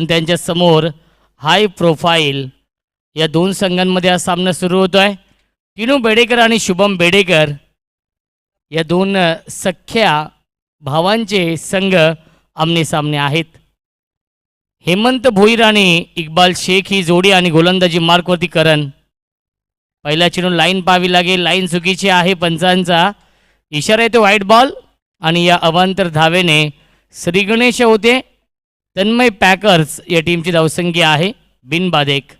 आणि त्यांच्यासमोर high profile या दोन संघांमध्ये हा सामना सुरू होतो आहे टिनू बेडेकर आणि शुभम बेडेकर या दोन सख्या भावांचे संघ आमने सामने आहेत. हेमंत भोईर आणि इक्बाल शेख ही जोडी आणि गोलंदाजी मार्कवरती करण. पहिला चेंडू लाईन पाहावी लागेल लाईन चुकीची आहे पंचांचा. इशारा येतो व्हाईट बॉल आणि या अवांतर धावेने श्रीगणेश होते. तन्मय पॅकर्स या टीमची धावसंख्या आहे. बिनबाद एक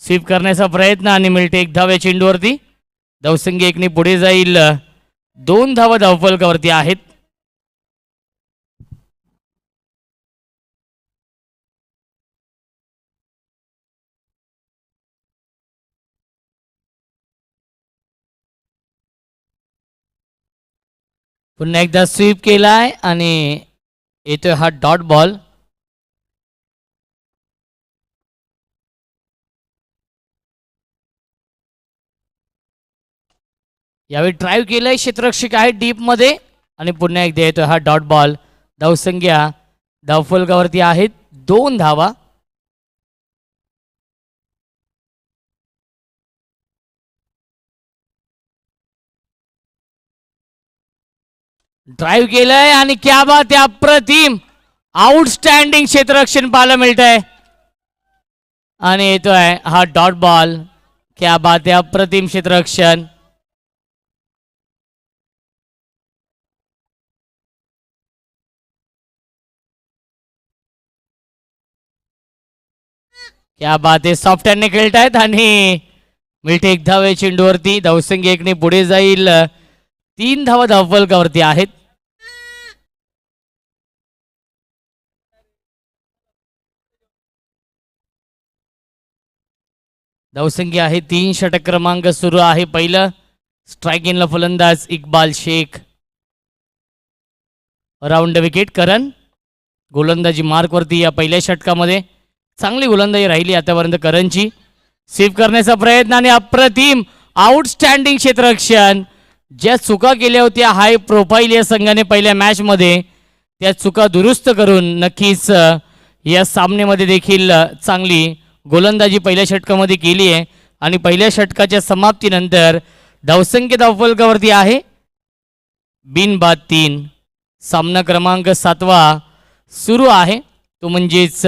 स्वीप करण्याचा प्रयत्न आणि मिळते एक धाव या चेंडूवरती. धावसंख्या एकने पुढे जाईल. दोन धावा धावफलकावरती आहेत. पुन्हा एकदा स्वीप केलाय आणि येतोय हा डॉट बॉल यावेळी ड्राईव्ह केलंय क्षेत्ररक्षक आहे डीपमध्ये आणि पुन्हा एकदा येतोय हा डॉट बॉल धावसंख्या धावफलकावरती आहेत. दोन धावा. ड्राईव्ह केलंय आणि क्या बात आहे अप्रतिम आउटस्टँडिंग क्षेत्ररक्षण पाहायला मिळत आहे आणि येतोय हा डॉट बॉल क्या बात आहे अप्रतिम क्षेत्ररक्षण. क्या बात आहे सॉफ्ट हँडने खेळतायत आणि मिळते एक धावे चेंडूवरती. धावसंख्या एकने पुढे जाईल. तीन धावा धावफलकावरती आहेत. धावसंख्या आहे तीन षटक क्रमांक सुरू आहे. पहिलं स्ट्राईक इनला फलंदाज Iqbal Shaikh. Round wicket Karan. गोलंदाजी मार्कवरती या पहिल्या षटकामध्ये. चांगली गोलंदाजी राहिली आतापर्यंत करणची. सेव्ह करण्याचा प्रयत्न आणि अप्रतिम आउटस्टँडिंग क्षेत्ररक्षण. ज्या चुका केल्या होत्या हाय प्रोफाईल या संघाने पहिल्या मॅचमध्ये त्या चुका दुरुस्त करून नक्कीच या सामन्यामध्ये देखील चांगली गोलंदाजी पहिल्या षटकामध्ये केली आहे. आणि पहिल्या षटकाच्या समाप्तीनंतर धावसंख्या धावफलकावरती आहे. बिनबाद तीन सामना क्रमांक सातवा सुरू आहे. तो म्हणजेच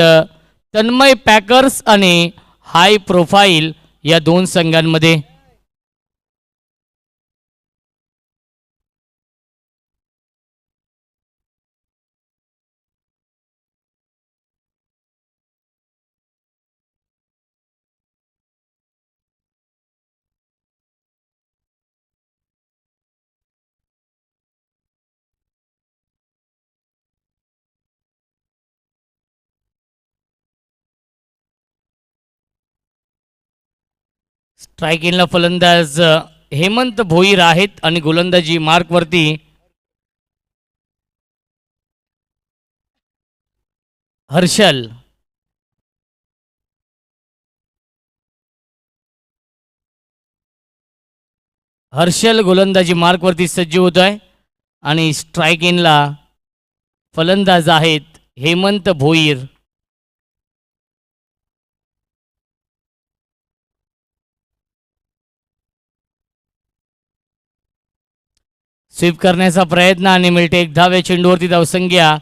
तन्मय पॅकर्स आणि हाय प्रोफाईल या दोन संघांमध्ये. स्ट्राईक फलंदाज हेमंत भोईर आहेत आणि गोलंदाजी मार्कवरती. हर्षल. हर्षल गोलंदाजी मार्कवरती सज्ज होत आहे आणि स्ट्राईक इनला फलंदाज आहेत हेमंत भोईर. स्वीप करण्याचा प्रयत्न आणि मिळते एक धाव या चेंडूवरती धावसंख्या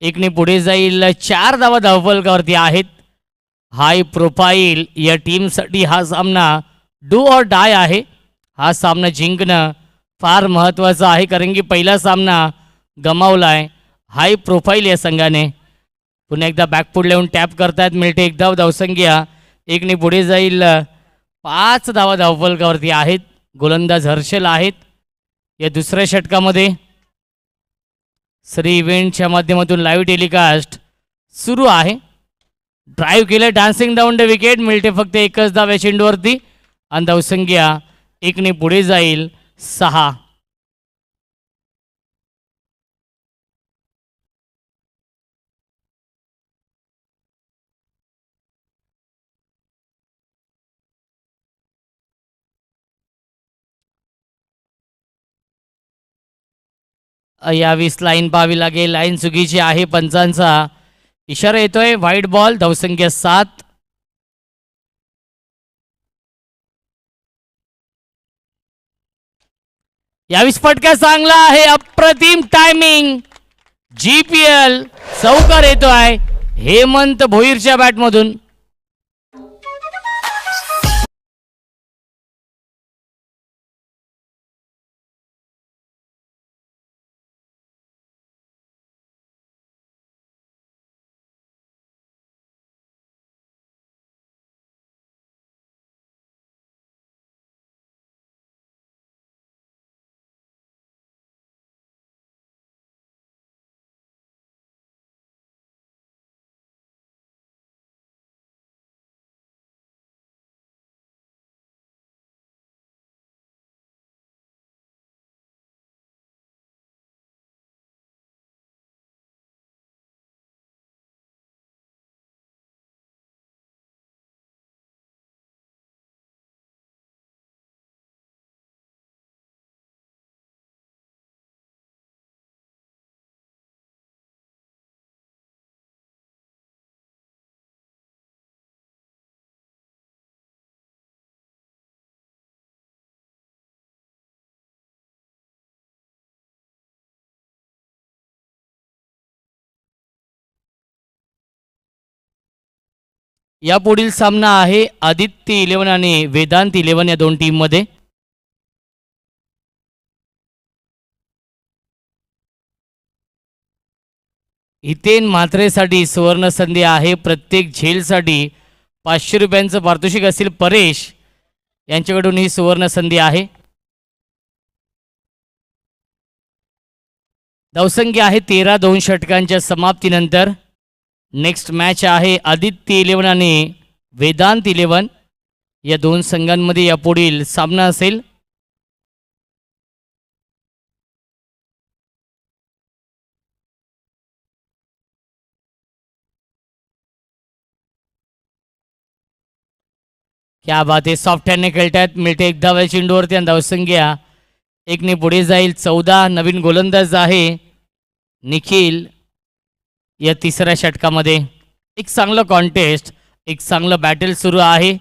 एकने पुढे जाईल. चार धावा धावफलकावरती आहेत. हाय प्रोफाईल या टीमसाठी हा सामना डू ऑर डाय आहे. हा सामना जिंकणं फार महत्त्वाचं आहे कारण की पहिला सामना गमावला आहे. हाय प्रोफाईल या संघाने. पुन्हा एकदा बॅकफूट लावून टॅप करतायत. मिळते एक धाव धावसंख्या एकने पुढे जाईल. पाच धावा धावफलकावरती आहेत. गोलंदाज हर्षल आहेत. या दुसऱ्या षटकामध्ये श्री इव्हेंटच्या माध्यमातून लाईव्ह टेलिकास्ट सुरू आहे. ड्राईव्ह केलं डान्सिंग डाऊन द विकेट मिळते फक्त एकच धाव या चेंडूवरती आणि धावसंख्या एकने पुढे जाईल सहा. यावीस लाईन पाहावी लागेल. लाईन चुकीची आहे पंचांचा. इशारा येतोय. व्हाईट बॉल धावसंख्या सात. यावीस फटका चांगला आहे. अप्रतिम टायमिंग जीपीएल चौकार येतोय. हेमंत भोईरच्या बॅटमधून यापुढील सामना आहे आदित्य इलेव्हन आणि वेदांत इलेव्हन या दोन टीममध्ये हितेन म्हात्रेसाठी सुवर्ण संधी आहे. प्रत्येक झेलसाठी पाचशे रुपयांचं पारितोषिक असेल परेश. यांच्याकडून ही सुवर्ण संधी आहे. धावसंख्या आहे तेरा दोन षटकांच्या समाप्तीनंतर. नेक्स्ट मॅच आहे आदित्य इलेव्हन आणि वेदांत इलेवन या दोन संघांमध्ये यापुढील सामना असेल. क्या बात आहे सॉफ्ट हँडने खेळतात मिळते एक धाव्या चेंडूवरती आणि धावसंख्या एकने पुढे जाईल. चौदा नवीन गोलंदाज आहे. निखिल या तिसऱ्या षटकामध्ये एक चांगलं कॉन्टेस्ट एक चांगलं बॅटल सुरू आहे.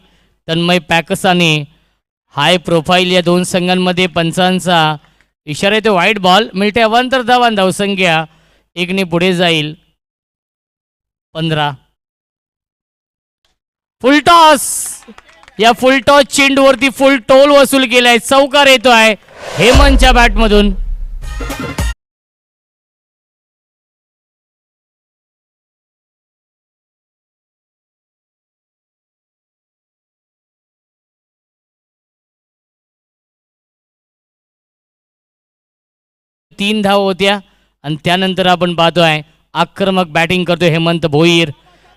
तन्मय पॅकसाने हाय प्रोफाईल या दोन संघांमध्ये पंचांचा इशारा येतो. व्हाईट बॉल मिळते अवांतर धावान धावसंख्या एकने पुढे जाईल. पंधरा. फुलटॉस या फुलटॉस चेंडूवरती फुल टोल वसूल केलाय. चौकार येतो आहे हेमंतच्या बॅटमधून तीन धाव होत्या. आणि त्यानंतर आपण पाहतो आहे आक्रमक बॅटिंग करतो हेमंत भोईर.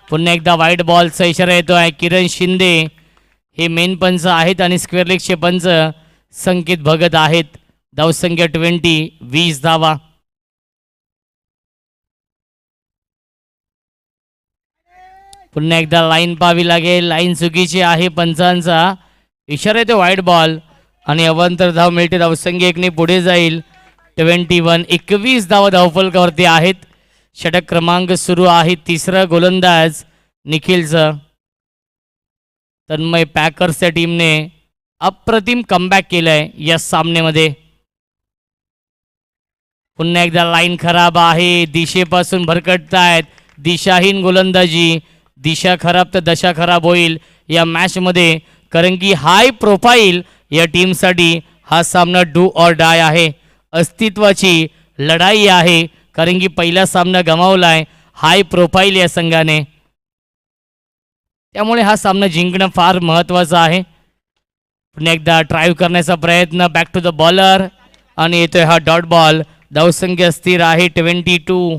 पुन्हा एकदा वाईट बॉलचा इशारा येतो आहे किरण शिंदे. हे मेन पंच आहेत आणि स्क्वेअर लेगचे पंच संकेत भगत आहेत. धावसंख्या ट्वेंटी वीस धावा. पुन्हा एकदा लाईन पाहावी लागेल. लाईन चुकीची आहे पंचांचा. इशारा येतो वाईट बॉल आणि अवंतर धाव मिळते. धावसंख्या एकने पुढे जाईल. ट्वेंटी वन एकवीस धाव धावफलकावरती आहेत. षटक क्रमांक सुरू आहे. तिसरा गोलंदाज निखिलचं. तन्मय पॅकर्सच्या टीमने अप्रतिम कमबॅक केलंय या सामन्यामध्ये. पुन्हा एकदा लाईन खराब आहे. दिशेपासून भरकटतायत. दिशाहीन गोलंदाजी. दिशा खराब तर दशा खराब होईल या मॅचमध्ये कारण की हाय प्रोफाईल या टीमसाठी हा सामना डू ऑर डाय आहे. अस्तित्वाची लढाई आहे. कारण की पहिला सामना गमावलाय हाय प्रोफाईल या संघाने. त्यामुळे हा सामना जिंकणं फार महत्त्वाचं आहे. पुन्हा एकदा ड्राईव्ह करण्याचा प्रयत्न. बॅक टू द बॉलर आणि येतोय हा डॉट बॉल धावसंख्या स्थिर आहे. ट्वेंटी टू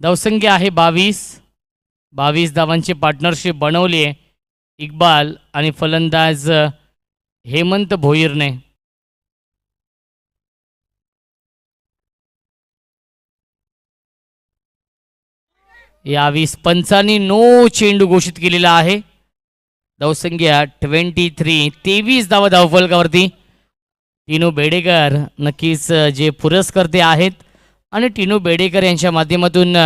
धावसंख्या आहे बावीस. बावीस धावांची पार्टनरशिप बनवली आहे. इक्बाल आणि फलंदाज हेमंत भोईरने. यावीस पंचांनी नो चेंडू घोषित केलेला आहे. धावसंख्या ट्वेंटी थ्री तेवीस धावा धावफलकावरती. तिनू बेडेकर नक्कीच जे पुरस्कर्ते आहेत आणि टिनू बेडेकर यांच्या माध्यमातून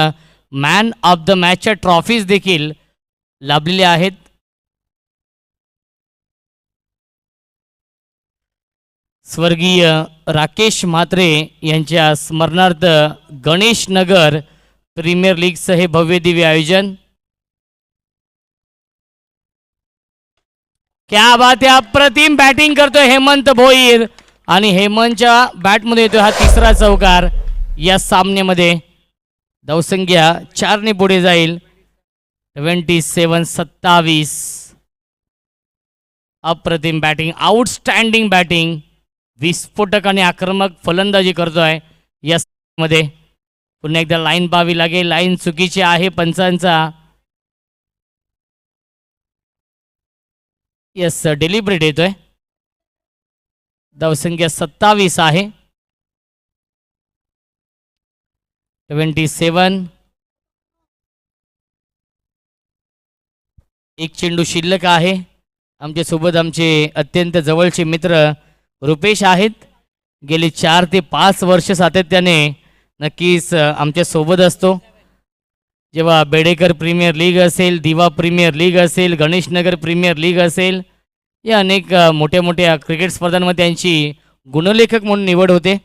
मॅन ऑफ द मॅचच्या ट्रॉफीज देखील लाभलेल्या आहेत. स्वर्गीय राकेश म्हात्रे यांच्या स्मरणार्थ गणेश नगर प्रीमियर लीगचं हे भव्य दिव्य आयोजन. क्या बात आहे अप्रतिम बॅटिंग करतोय हेमंत भोईर. आणि हेमंतच्या बॅटमध्ये येतोय हा तिसरा चौकार. या सामन्यामध्ये धावसंख्या चारने पुढे जाईल. ट्वेंटी सेवन सत्तावीस. अप्रतिम बॅटिंग आउटस्टँडिंग बॅटिंग विस्फोटक आणि आक्रमक फलंदाजी करतोय या मध्ये पुन्हा एकदा लाईन पाहावी लागेल. लाईन चुकीची आहे पंचांचा. येस डेलिब्रेट येतोय. धावसंख्या सत्तावीस आहे. सेवन. एक चेंडू शिल्लक आहे. आमच्यासोबत आमचे अत्यंत जवळचे मित्र रुपेश आहेत. गेली चार ते पाच वर्ष सातत्याने नक्कीच आमच्यासोबत आमच्यासोबत असतो. जेव्हा बेडेकर प्रीमियर लीग असेल दिवा प्रीमियर लीग असेल गणेशनगर प्रीमियर लीग असेल या अनेक मोठ्या मोठ्या क्रिकेट स्पर्धांमध्ये त्यांची गुणलेखक म्हणून निवड होते.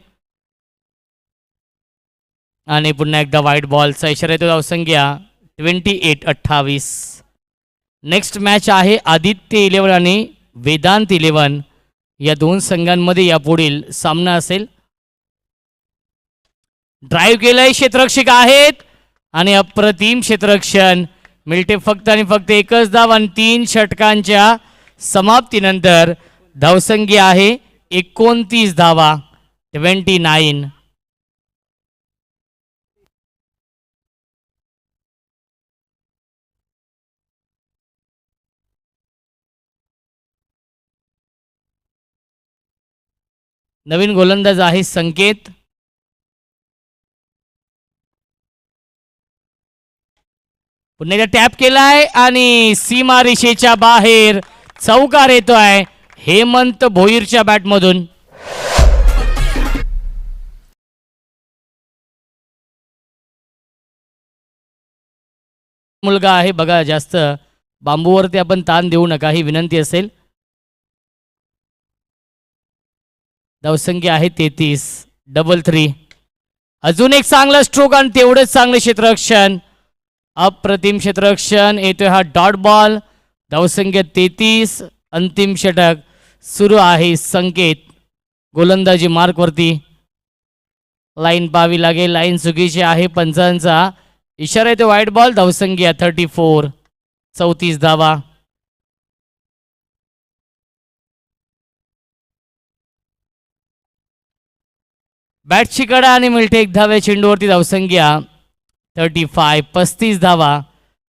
आणि पुन्हा एकदा वाईट बॉलचा इशारा येतो. धावसंख्या ट्वेंटी एट अठ्ठावीस. नेक्स्ट मॅच आहे आदित्य इलेवन आणि वेदांत इलेवन या दोन संघांमध्ये यापुढील सामना असेल. ड्राईव्ह केलाय क्षेत्ररक्षक आहेत. आणि अप्रतिम क्षेत्ररक्षण. मिळते फक्त आणि फक्त एकच धाव आणि तीन षटकांच्या समाप्तीनंतर धावसंख्या आहे एकोणतीस धावा. ट्वेंटी नाईन नवीन गोलंदाज आहे संकेत. पुन्हा एकदा टॅप केलाय आणि सीमा रेषेच्या बाहेर चौकार येतोय हेमंत भोईरच्या बॅटमधून मुलगा आहे बघा जास्त बांबूवरती आपण ताण देऊ नका ही विनंती असेल. धावसंख्या आहे तेहतीस डबल थ्री अजून एक चांगला स्ट्रोक आणि तेवढंच चांगलं क्षेत्ररक्षण. अप्रतिम क्षेत्ररक्षण येतोय हा डॉट बॉल धावसंख्या तेहतीस अंतिम षटक सुरू आहे संकेत. गोलंदाजी मार्कवरती. लाईन पाहावी लागेल लाईन चुकीची आहे पंचांचा. इशारा येतो व्हाईट बॉल धावसंख्या थर्टी फोर चौतीस धावा. बॅटची कडा आणि मिळते एक धावे चेंडूवरती धावसंख्या थर्टी फाय पस्तीस धावा.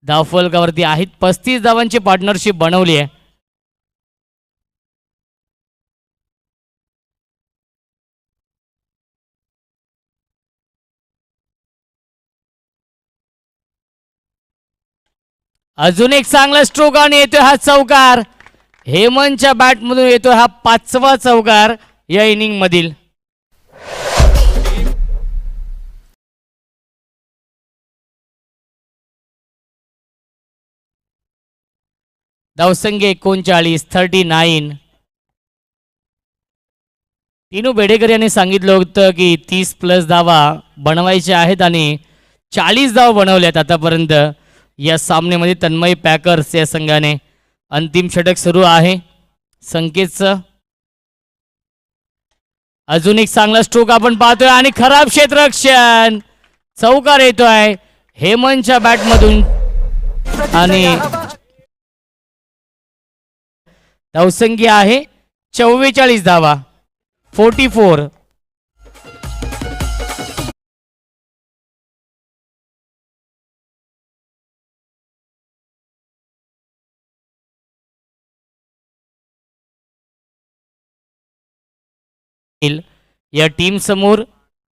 धावफलकावरती आहेत. पस्तीस धावांची पार्टनरशिप बनवली आहे. अजून एक चांगला स्ट्रोक आणि येतोय हा चौकार. हेमंतच्या बॅटमधून येतोय हा पाचवा चौकार या इनिंग मधील. धावसंख्या एकोणचाळीस थर्टी नाईन. तीनू बेडेकर यांनी सांगितलं होतं की तीस प्लस धावा बनवायच्या आहेत आणि चाळीस धावा बनवल्यात आतापर्यंत. या सामन्यामध्ये तन्मय पॅकर्स या संघाने अंतिम षटक सुरू आहे. संकेतचं. अजून एक चांगला स्ट्रोक आपण पाहतोय आणि खराब क्षेत्ररक्षण. चौकार येतोय हेमंतच्या बॅटमधून आणि धावसंख्या आहे. चव्वेचाळीस धावा. Forty four. या टीम समोर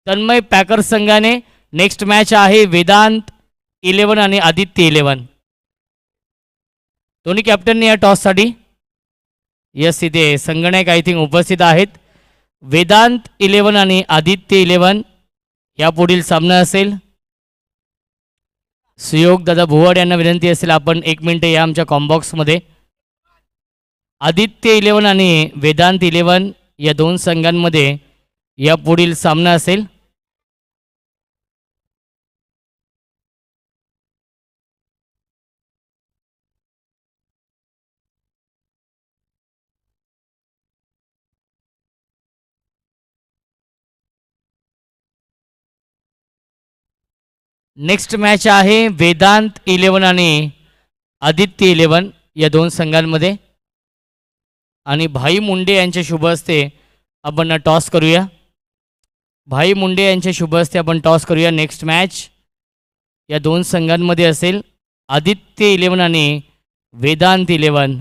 तन्मय पॅकर संघाने नेक्स्ट मॅच आहे वेदांत इलेवन आणि आदित्य इलेवन दोन्ही कॅप्टनने या टॉससाठी यस इथे संगणक आय थिंक उपस्थित आहेत. वेदांत इलेवन आणि आदित्य इलेवन या पुढील सामना असेल. सुयोग दादा भुवाड यांना विनंती असेल आपण एक मिनटं या आमच्या कॉम्बॉक्समध्ये आदित्य इलेवन आणि वेदांत इलेवन या दोन संघांमध्ये या पुढील सामना असेल. नेक्स्ट मॅच आहे वेदांत इलेवन आणि आदित्य इलेवन या दोन संघांमध्ये. आणि भाई मुंडे यांच्या शुभ हस्ते आपण टॉस करूया. भाई मुंडे यांच्या शुभ हस्ते आपण टॉस करूया नेक्स्ट मॅच या दोन संघांमध्ये असेल आदित्य इलेवन आणि वेदांत इलेवन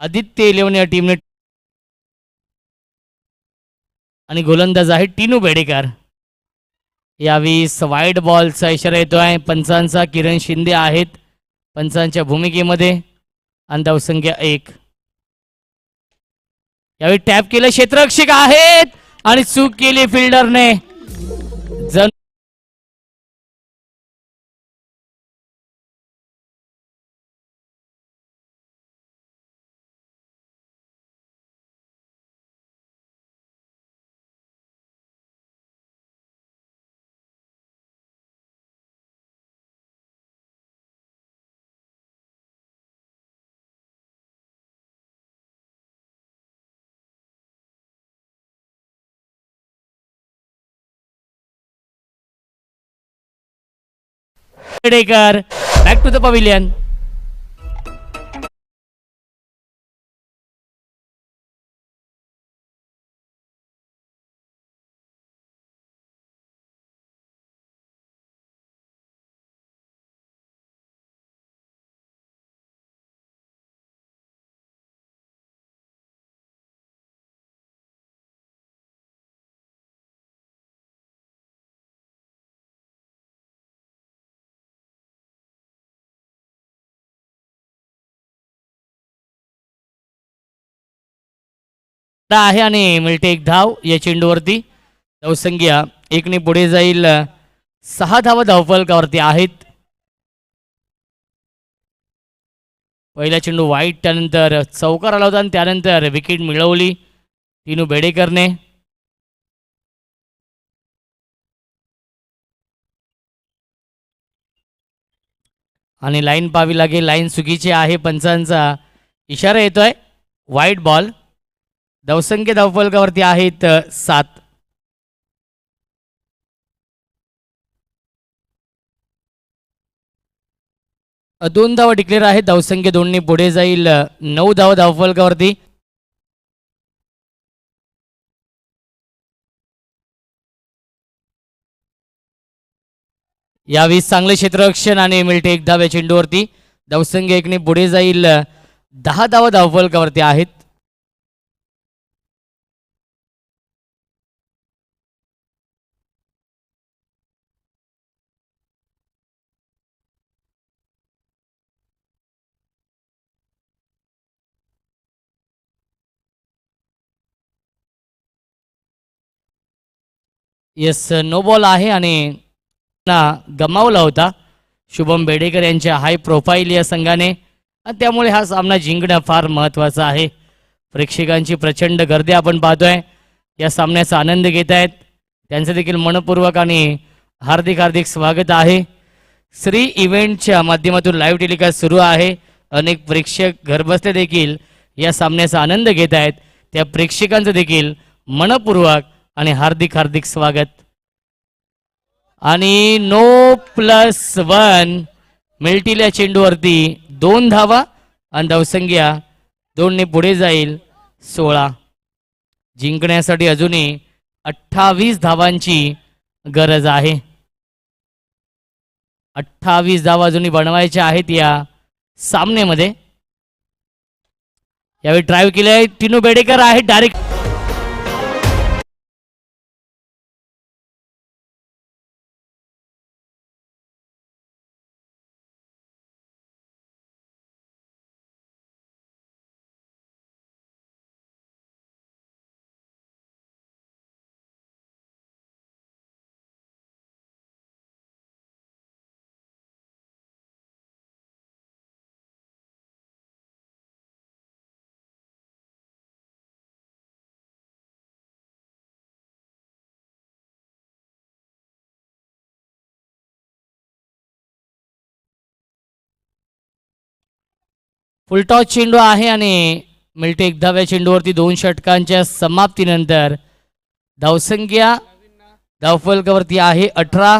आदित्य इलेवन या टीमने आणि गोलंदाज आहे टिनू बेडेकर. यावेळी वाईट बॉलचा इशारा येतो आहे. पंचांचा किरण शिंदे आहेत. पंचांच्या भूमिकेमध्ये आणि धावसंख्या एक. यावेळी टॅप केलं क्षेत्ररक्षक आहेत. आणि चूक केली फिल्डरने जण Bedekar back to the pavilion आहे आणि मिळते एक धाव या चेंडूवरती धावसंख्या एकने पुढे जाईल. सहा धावा धावफलकावरती आहेत. पहिला चेंडू वाईट त्यानंतर चौकार आला होता आणि त्यानंतर विकेट मिळवली टिनू बेडेकरने. आणि लाईन पाहावी लागेल. लाईन चुकीची आहे पंचांचा इशारा येतोय. वाईट बॉल धावसंख्या धावफलकावरती आहेत सात दोन धावा डिक्लेअर आहेत धावसंख्या दोनने पुढे जाईल नऊ धावा धावफलकावरती यावेळी चांगले क्षेत्ररक्षण आणि मिळते एक धाव्या चेंडूवरती धावसंख्या एकने पुढे जाईल दहा धावा धावफलकावरती आहेत येस नो बॉल आहे आणि गमावला होता. शुभम बेडेकर यांच्या हाय प्रोफाईल या संघाने. आणि त्यामुळे हा सामना जिंकणं फार महत्त्वाचा आहे. प्रेक्षकांची प्रचंड गर्दी आपण पाहतोय. या सामन्याचा आनंद घेत आहेत. त्यांचं देखील मनपूर्वक आणि हार्दिक हार्दिक स्वागत आहे. श्री इव्हेंटच्या माध्यमातून लाईव्ह टेलिकास्ट सुरू आहे. अनेक प्रेक्षक घरबसले देखील या सामन्याचा आनंद घेत आहेत. त्या प्रेक्षकांचं देखील मनपूर्वक आणि हार्दिक हार्दिक स्वागत. आणि नो प्लस वन मिल्टील्या चेंडूवरती दोन धावा आणि धावसंख्या दोनने पुढे जाईल सोळा. जिंकण्यासाठी अजूनही अठ्ठावीस धावांची गरज आहे. अठ्ठावीस धावा अजूनही बनवायच्या आहेत या सामन्यामध्ये. यावेळी ड्राईव्ह केले आहे टिनू बेडेकर आहे डायरेक्ट फुलटॉस चेंडू आहे आणि मिल्टे एकदाव्या चेंडूवरती दोन षटकांच्या समाप्तीनंतर धावसंख्या धावफलकावरती आहे. अठरा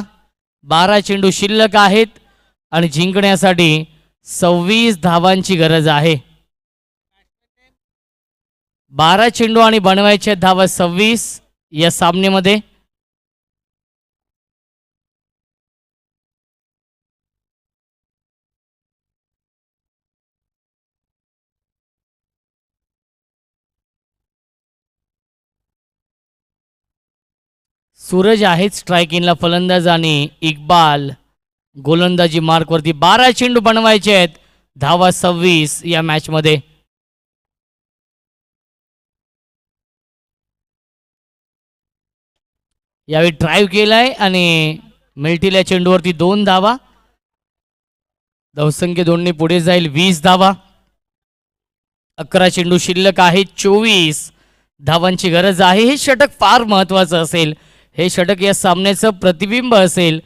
बारा चेंडू शिल्लक आहेत आणि जिंकण्यासाठी सव्वीस धावांची गरज आहे. बारा चेंडू आणि बनवायच्या धावा सव्वीस या सामन्यामध्ये. सूरज आहेत स्ट्रायकिंगला फलंदाज आणि इक्बाल. गोलंदाजी मार्कवरती बारा चेंडू बनवायचे आहेत. धावा सव्वीस या मॅचमध्ये. यावेळी ड्राईव्ह केलाय आणि मिल्टीला चेंडूवरती दोन धावा. धावसंख्य दोन्ही पुढे जाईल. वीस धावा. अकरा चेंडू शिल्लक आहे चोवीस धावांची गरज आहे. हे षटक फार महत्वाचं असेल. हे षटक या सामन्याचं प्रतिबिंब असेल.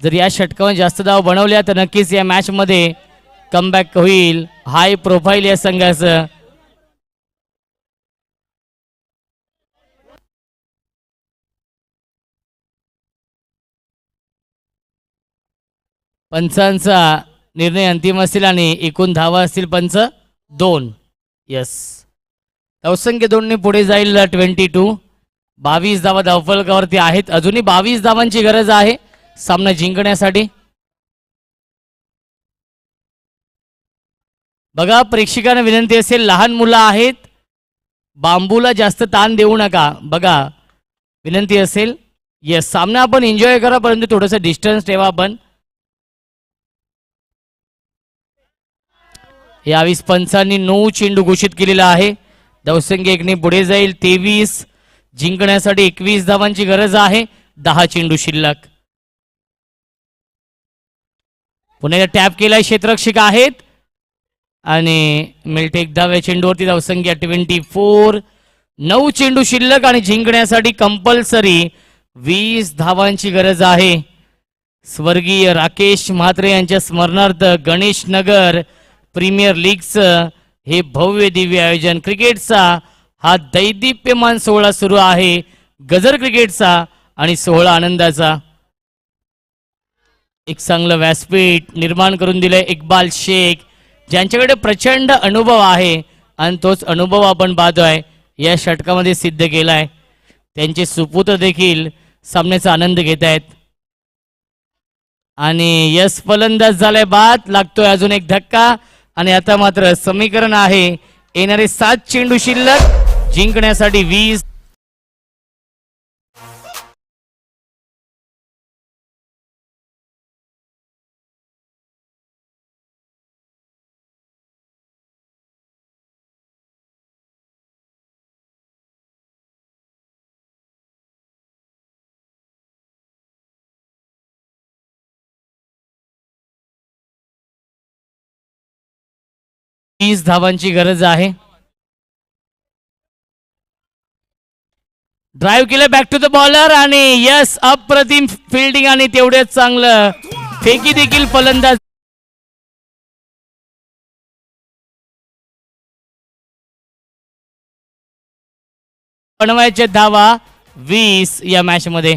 जर या षटकावर जास्त धाव बनवल्या तर नक्कीच या मॅचमध्ये कमबॅक होईल. हाय प्रोफाईल या संघाचं. पंचांचा निर्णय अंतिम असेल आणि एकूण धावा असतील पंच दोन. यस धावसंख्या दोनने पुढे जाईल ट्वेंटी टू बावीस धावा धावफलकावरती आहेत. अजूनही बावीस धावांची गरज आहे. सामना जिंकण्यासाठी. बघा प्रेक्षकांना विनंती असेल लहान मुलं आहेत. बांबूला जास्त ताण देऊ नका. बघा विनंती असेल. येस सामना आपण एन्जॉय करा परंतु थोडंसं डिस्टन्स ठेवा आपण. यावीस पंचांनी नऊ चेंडू घोषित केलेला आहे. धावसंख्या एकने पुढे जाईल. तेवीस जिंकण्यासाठी एकवीस धावांची गरज आहे. दहा चेंडू शिल्लक. पुन्हा टॅप केलाय क्षेत्ररक्षक आहेत. आणि मिल्टेक धाव्या चेंडूवरती धावसंख्या ट्वेंटी फोर नऊ चेंडू शिल्लक आणि जिंकण्यासाठी कंपल्सरी वीस धावांची गरज आहे. स्वर्गीय राकेश म्हात्रे यांच्या स्मरणार्थ गणेश नगर प्रीमियर लीगचं हे भव्य दिव्य आयोजन. क्रिकेटचा हा दैदिप्यमान सोहळा सुरू आहे गजर क्रिकेटचा आणि सोहळा आनंदाचा. एक चांगलं व्यासपीठ निर्माण करून दिलंय इक्बाल शेख ज्यांच्याकडे प्रचंड अनुभव आहे आणि तोच अनुभव आपण पाहतोय या षटकामध्ये सिद्ध केलाय. त्यांचे सुपुत्र देखील सामन्याचा आनंद घेत आहेत. आणि यस फलंदाज झालाय बाद लागतोय अजून एक धक्का. आणि आता मात्र समीकरण आहे येणारे सात चेंडू शिल्लक. जिंकण्यासाठी वीस तीस धावांची गरज आहे. ड्राईव्ह केलं बॅक टू द बॉलर आणि यस अप्रतिम फिल्डिंग आणि तेवढेच चांगलं. फेकी देखील फलंदाज. बनवायचे धावा वीस या मॅच मध्ये.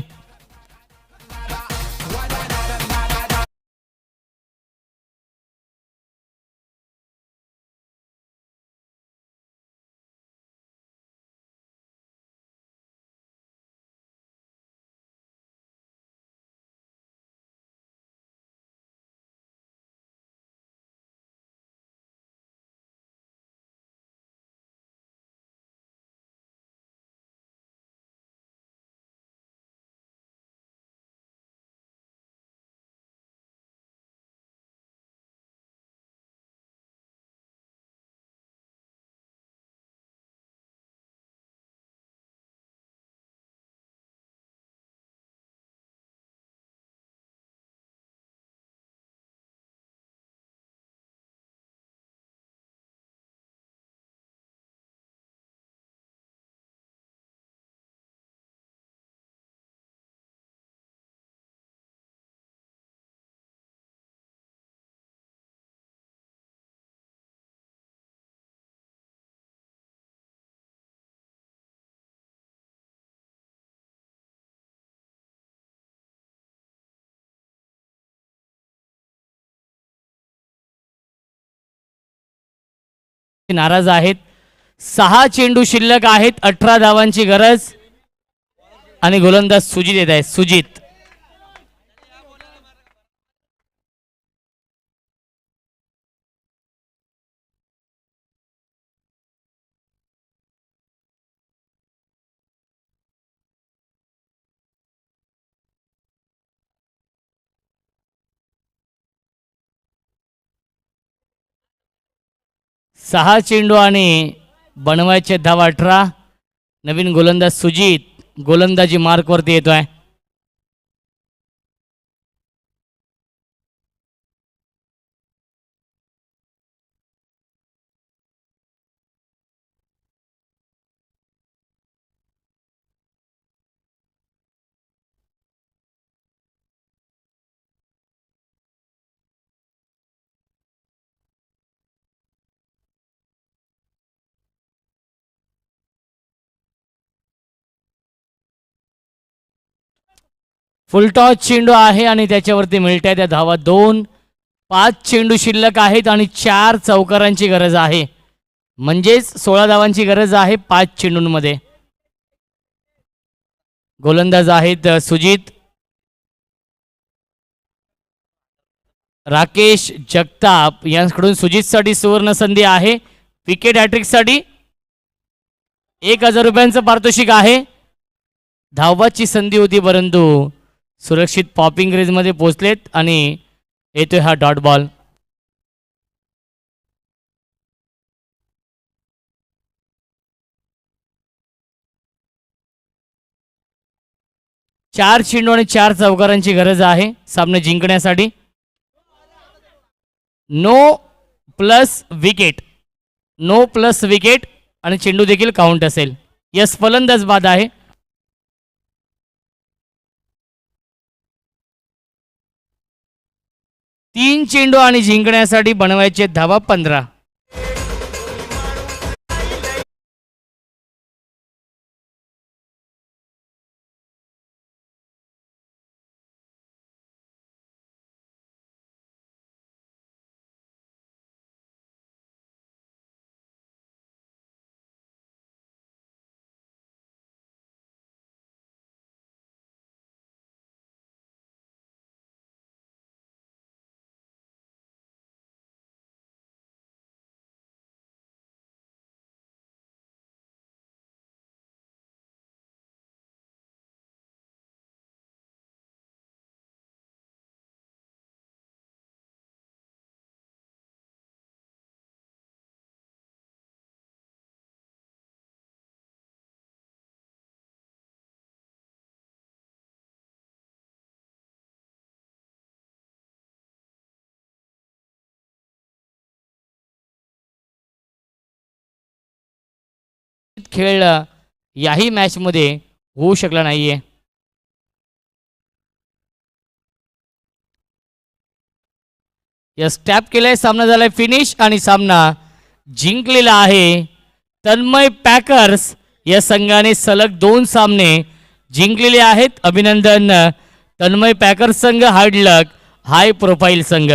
नाराज आहेत. सहा चेंडू शिल्लक आहेत अठरा धावांची गरज. आणि गोलंदाज सुजित येत आहे सुजित. सहा चेंडू आणि बनवायचे धाव अठरा. नवीन गोलंदाज सुजित गोलंदाजी मार्कवरती येतो आहे फुलटॉस चेंडू आहे आणि त्याच्यावरती मिळत्या त्या धावा दोन पाच चेंडू शिल्लक आहेत आणि चार चौकारांची गरज आहे. म्हणजेच सोळा धावांची गरज आहे पाच चेंडूंमध्ये. गोलंदाज आहेत सुजित राकेश जगताप. यांकडून सुजितसाठी सुवर्ण संधी आहे. विकेट हॅट्रिकसाठी एक हजार रुपयांचं पारितोषिक आहे. धावाची संधी होती परंतु सुरक्षित पॉपिंग रेंजमध्ये पोहोचलेत आणि येतोय हा डॉट बॉल चार चेंडू आणि चार चौकारांची गरज आहे सामने जिंकण्यासाठी. No plus wicket no plus wicket आणि चेंडू देखील काउंट असेल. यस फलंदाज बाद आहे. तीन चेंडू आणि जिंकण्यासाठी बनवायचे धावा पंधरा. खेळ याही मॅचमध्ये होऊ शकला नाहीये. या स्टॅप केलाय सामना झालाय फिनिश आणि सामना जिंकलेला आहे. तन्मय पॅकर्स या संघाने सलग दोन सामने जिंकलेले आहेत. अभिनंदन तन्मय पॅकर्स संघ हार्डलक हाय प्रोफाईल संघ.